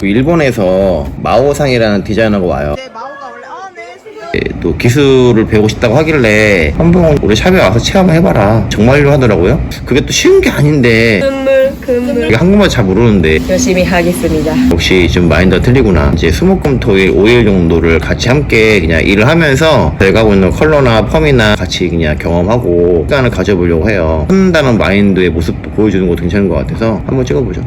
그 일본에서 마오상이라는 디자이너가 와요. 네, 마오가 원래 아, 네, 수고요. 예, 또 기술을 배우고 싶다고 하길래 한번 우리 샵에 와서 체험해봐라. 정말로 하더라고요. 그게 또 쉬운 게 아닌데 금물 금물 이게 한국말 잘 모르는데 열심히 하겠습니다 역시 좀 마인드가 틀리구나. 이제 수목금토일 5일 정도를 같이 함께 그냥 일을 하면서 제가 하고 있는 컬러나 펌이나 같이 그냥 경험하고 시간을 가져보려고 해요. 한다는 마인드의 모습도 보여주는 것도 괜찮은 것 같아서 한번 찍어보죠.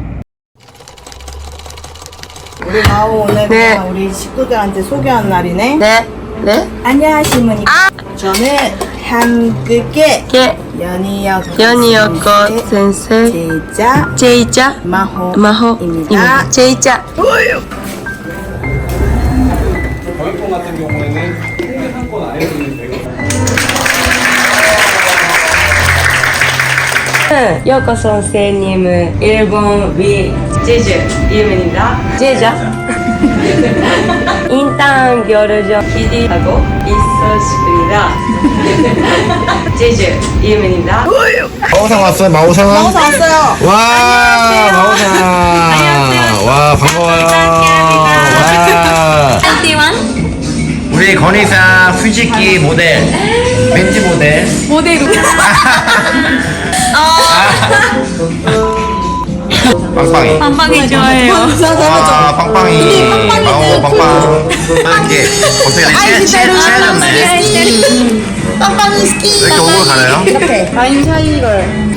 우리 마오 오늘 네. 그냥 우리 식구들한테 소개한 날이네. 네 네? 안녕하십니까. 저는 한국의 게 연희역 연이었고 센세 제자 제이자 마호입니다. 마호입니다 제이자 저혈통 같은 경우에는 홍대 상권 안에 있는 배우 요코 선생님 일본 위 제주 유입니다 제자 인턴 교류죠 기디하고 있었습니다 제주 유입니다 마오상 왔어요, 마오상. 마오사 왔어요. 와, 마오상. 와, 반가워요. 와. 우리 건희상 퓨지키 모델, 벤지 모델. 모델 빵빵이. 빵빵이 좋아해요 와, 빵빵이. 마오, 빵빵. 이게 어떻게 되지? 취해졌네. 빵빵이 스키. 왜 이렇게 오고 가나요? 이렇게. 아인 샤이걸.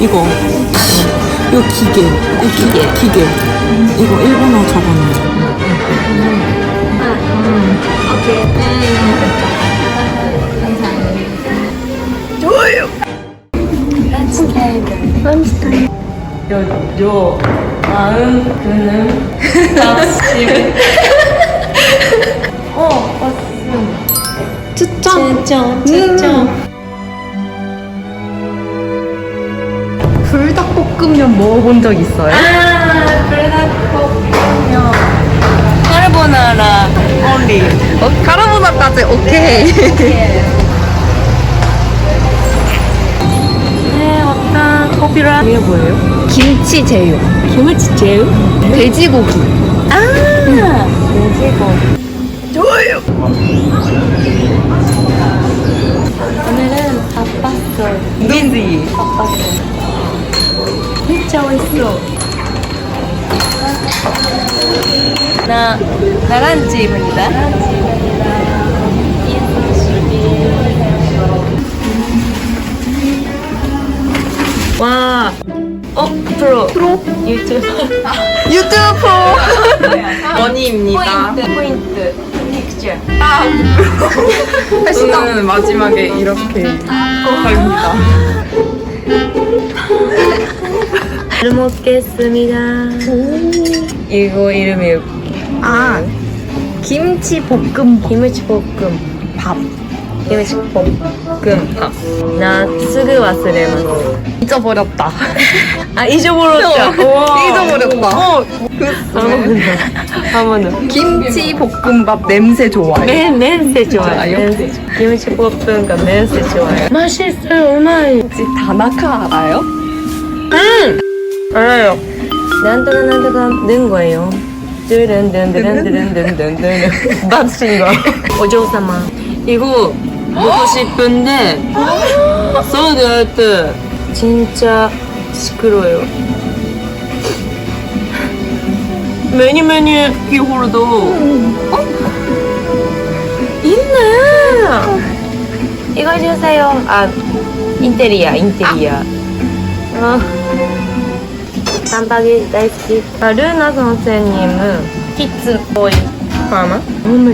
이거 이거 기계 이 기계 기계 이거 일본어 적어놓은 거 요 마음 그는 답심 어 왔음 추천 추천 추천 불닭볶음면 먹어본 적 있어요? 아 불닭볶음면. 카르보나라 only 어, 카르보나까지 오케이. 네 어떤 커피라 이게 뭐예요? 김치 제육. 김치 제육? 돼지고기. 아 돼지고기. 오늘은 바빴어 누지. 바빴어 진짜 맛있어. 나 나란집입니다. 와 유튜브. 유튜브. 프로 원희입니다. 포인트 포인트. 픽처 저는 마지막에 이렇게 합니다 잘 먹겠습니다. 이거 이름이 아 김치 볶음밥. 김치 볶음 밥. 김치 볶음 금, 밥. 나 쓰그 왔으려면 잊어버렸다. 아, 잊어버렸죠? 어, 어. 잊어버렸다. 어, 한번은 김치 볶음밥 냄새 좋아해. 네, 냄새 좋아요 김치 볶음밥 냄새 좋아요. 맛있어요, 엄마이. 혹시 다나카 알아요? 응 알아요. 난도가 난도가 는 거예요. 드른드른드른드른드른드른. 맛있는 거. 오조사마. 이거 먹고 싶은데 소드 할때 진짜 시끄러워요. 메뉴 메뉴 키홀도 어? 있네. 이거 주세요. 아 인테리어 인테리어. 아. 깜빡이 다이스키. 아, 루나 선생님은 키츠 보이 파마? 너무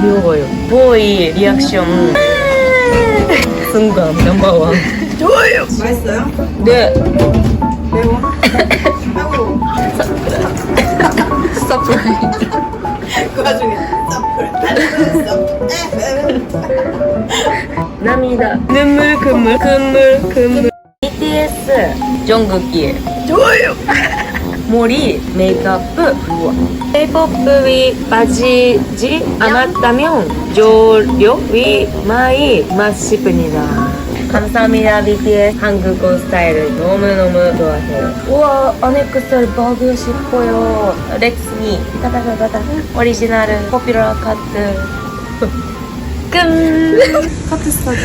귀여워요. 보이 리액션. 순간 넘버원. 맛있어요? 네. 매워? 아이고. 서프라이즈 그 와중에 남이다. 눈물 그물 그물 그물. BTS 정국이. 좋아요. 머리 메이크업 블루어 K-pop 위 바지지 않았다면 조료 위 마이 마시프니다 감사합니다 BTS 한국어 스타일을 너무너무 좋아해요 우와 어넥스를 먹고 싶어요 렉스미 따다다다다 오리지널 포퓰러 카트 끝 카트 스타일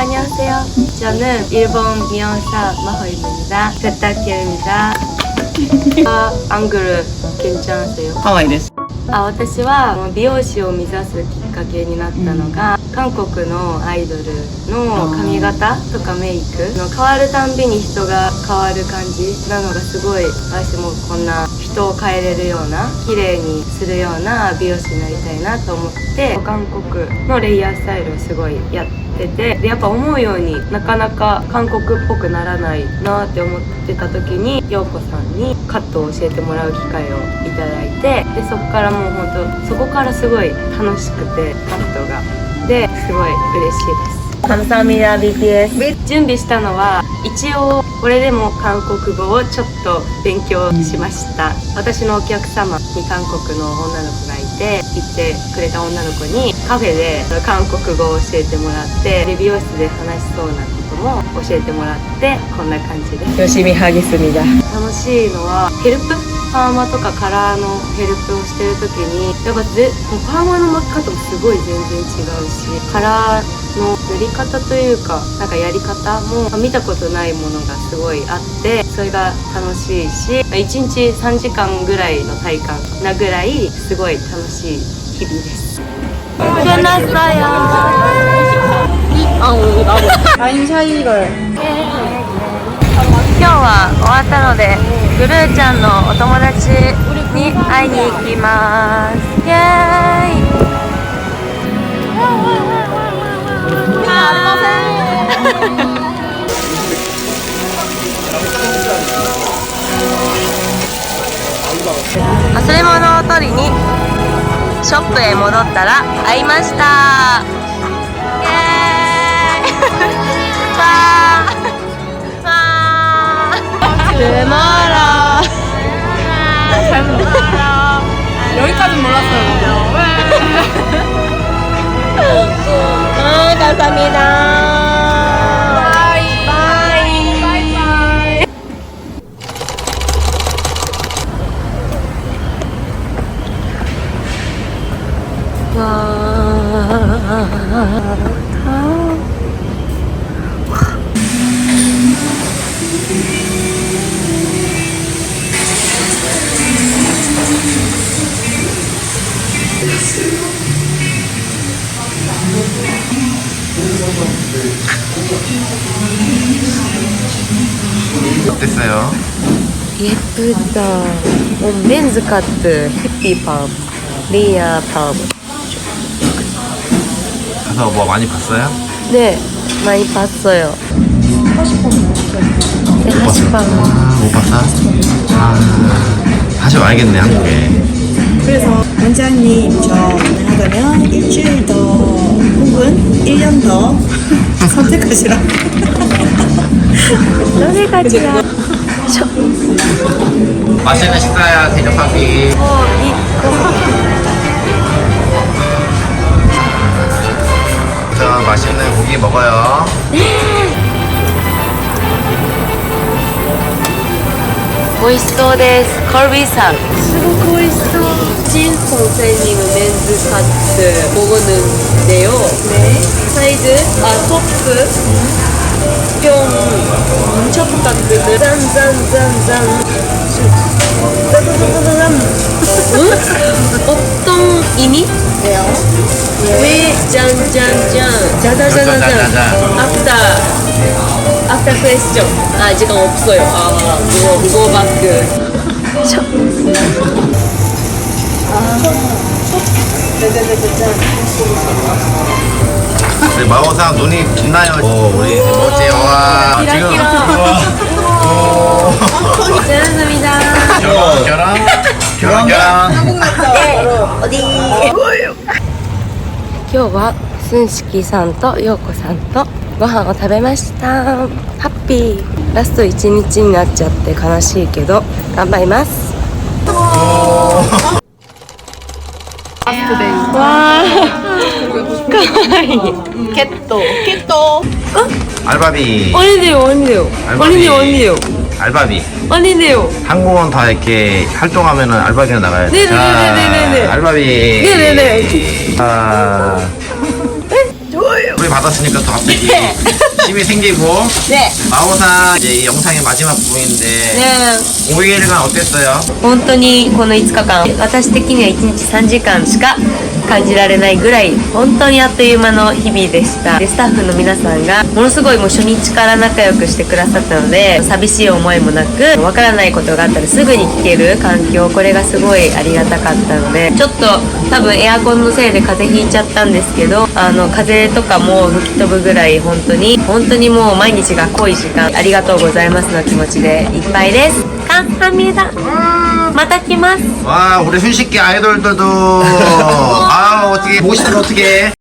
안녕하세요. 저는 일본 미용사 마호입니다. 부탁드립니다. 아, 안글 괜찮으세요? ハワイです。あ私は美容師を目指すきっかけになったのが、韓国のアイドルの髪型とかメイクの変わるたんびに人が変わる感じなのがすごい私もこんな人を変えれるような綺麗にするような美容師になりたいなと思って韓国のレイヤースタイルをすごいやって ててでやっぱ思うようになかなか韓国っぽくならないなって思ってた時に陽子さんにカットを教えてもらう機会をいただいてでそこからもうほんとそこからすごい楽しくてカットが。ですごい嬉しいです。カムサミ BTS 準備したのは一応これでも韓国語をちょっと勉強しました。私のお客様に韓国の女の子がいて行ってくれた女の子にカフェで韓国語を教えてもらって美容室で話しそうなことも教えてもらってこんな感じで。すよしみはぎすみだ。楽しいのはヘルプパーマとかカラーのヘルプをしてる時にやっぱもうパーマの巻き方もすごい全然違うしカラーの塗り方というかなんかやり方も見たことないものがすごいあってそれが楽しいし1日3時間ぐらいの体感なぐらいすごい楽しい日々です。 끝났어 요. 아 우. 今日は終わったのでブルーちゃんのお友達に会いに行きます。イエーイ。ありません。忘れ物を取りに。ショップへ戻ったら会いましたイエーイわーわー 대마라. 여기까지 몰랐어요. 어땠어요? 예쁘다. 어, 멘즈 카트, 히피팜, 리아 팜. 가서 뭐 많이 봤어요? 네, 많이 봤어요. 네. 아, 못 봤어? 아, 다시 와야겠네 한국에 그래서 원장님 저 가능하다면 일주일 더 혹은 1년 더 선택하시라. 여기까지야. 저... 맛있는 식사야 대접하기. 어, 이 자, 맛있는 고기 먹어요. 멋있어 데스 걸비상. 수고 멋있어. 진 선생님 멘즈 카츠 먹었는데요. 네. 사이드, 아, 토프. 뿅. 엄청 부탁드려요. 짠짠짠짠. 짠짠짠짠. 응? 어떤 의미? 왜요? 왜 짠짠짠. 짜자자자잔. 아프다. 아프터 퀘스천. 아, 지금 없어요. 아, 무거, 무거바크. 우리 마오상 눈이 빛나요 오 우리 뭐지 와 지금 잘했습니다. 결혼 결혼 결혼 결혼 今日はスンシキさんとヨーコさんと ご飯を食べましたハッピーラスト1日になっちゃって悲しいけど頑張りますわー かわいい 캣도 캣도 알바비 아니네요 아니네요 아니네요 아니네요 알바비 아니네요 항공원 다 이렇게 활동하면은 알바비가 나가야 돼. 네네네네네네. 자, 알바비. 네네네 아. 우리 받았으니까 또 갑자기 힘이 생기고. 네 마오사 이제 이 영상의 마지막 부분인데 네 5일간 어땠어요? 本当にこの5日間私的には1日3時間しか感じられないぐらい本当にあっという間の日々でしたでスタッフの皆さんがものすごいもう初日から仲良くしてくださったので寂しい思いもなくわからないことがあったらすぐに聞ける環境これがすごいありがたかったのでちょっと多分エアコンのせいで風邪ひいちゃったんですけどあの風邪とかも吹き飛ぶぐらい本当に 本当にもう毎日が濃い時間ありがとうございますの気持ちでいっぱいです감사합니다また来ます 와 우리 순식기 아이돌들도 아 어떻게 보시면 어떻게